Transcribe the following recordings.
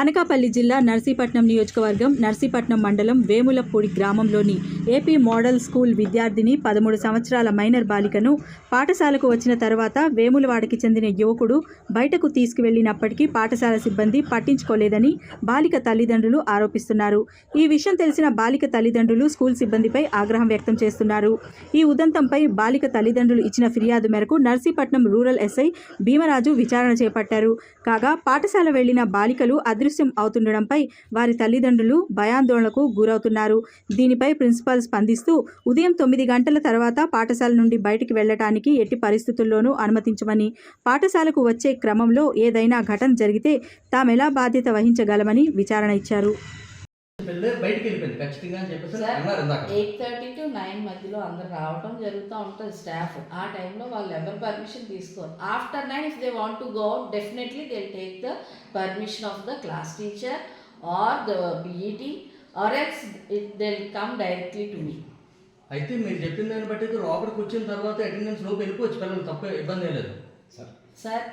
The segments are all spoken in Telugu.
అనకాపల్లి జిల్లా నర్సీపట్నం నియోజకవర్గం నర్సీపట్నం మండలం వేములపూడి గ్రామంలోని ఏపీ మోడల్ స్కూల్ విద్యార్థిని పదమూడు సంవత్సరాల మైనర్ బాలికను పాఠశాలకు వచ్చిన తర్వాత వేములవాడకి చెందిన యువకుడు బయటకు తీసుకువెళ్ళినప్పటికీ పాఠశాల సిబ్బంది పట్టించుకోలేదని బాలిక తల్లిదండ్రులు ఆరోపిస్తున్నారు. ఈ విషయం తెలిసిన బాలిక తల్లిదండ్రులు స్కూల్ సిబ్బందిపై ఆగ్రహం వ్యక్తం చేస్తున్నారు. ఈ ఉదంతంపై బాలిక తల్లిదండ్రులు ఇచ్చిన ఫిర్యాదు మేరకు నర్సీపట్నం రూరల్ ఎస్ఐ భీమరాజు విచారణ చేపట్టారు. కాగా పాఠశాల వెళ్ళిన బాలికలు అదృశ్యం అవుతుండడంపై వారి తల్లిదండ్రులు భయాందోళనకు గురవుతున్నారు. దీనిపై ప్రిన్సిపాల్ స్పందిస్తూ ఉదయం తొమ్మిది గంటల తర్వాత పాఠశాల నుండి బయటికి వెళ్ళడానికి ఎట్టి పరిస్థితుల్లోనూ అనుమతించమని పాఠశాలకు వచ్చే క్రమంలో ఏదైనా ఘటన జరిగితే తామెలా బాధ్యత వహించగలమని విచారణ ఇచ్చారు. పిల్ల బయటికి వెళ్ళిపోయింది ఖచ్చితంగా అని చెప్పేసి సార్, అన్నారు ఇందాక. ఎయిట్ థర్టీ టు నైన్ మధ్యలో అందరు రావటం జరుగుతూ ఉంటుంది స్టాఫ్. ఆ టైంలో వాళ్ళు ఎవరు పర్మిషన్ తీసుకోరు. After nine if they want to go out definitely they take the permission of the class teacher or the BET or else it they come directly to me. అయితే మీరు చెప్పిన దాన్ని బట్టి లోపలికి వచ్చిన తర్వాత అటెండెన్స్ లోపు వెళ్ళిపోవచ్చు పిల్లలు తప్ప ఇబ్బంది లేదు. సార్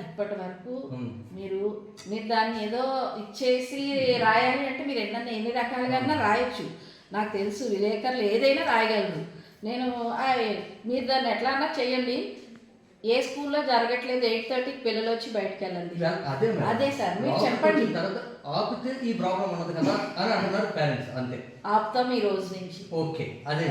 ఇప్పటి వరకు. మీరు మీరు దాన్ని ఏదో ఇచ్చేసి రాయాలి అంటే మీరు ఎన్నన్నా ఎన్ని రకాలుగా రాయొచ్చు. నాకు తెలుసు విలేకరులు ఏదైనా రాయగలరు. నేను మీరు దాన్ని ఎట్లా అన్నా చేయండి ఏ స్కూల్లో జరగట్లేదు ఎయిట్ థర్టీకి పిల్లలు వచ్చి బయటకు వెళ్ళండి. అదే సార్ మీరు చెప్పండి. ఆపితే ఈ ప్రాబ్లం ఉన్నది కదా అని అంటున్నారు పేరెంట్స్ అంతే. ఆపుతాం ఈ రోజు నుంచి. ఓకే అదే.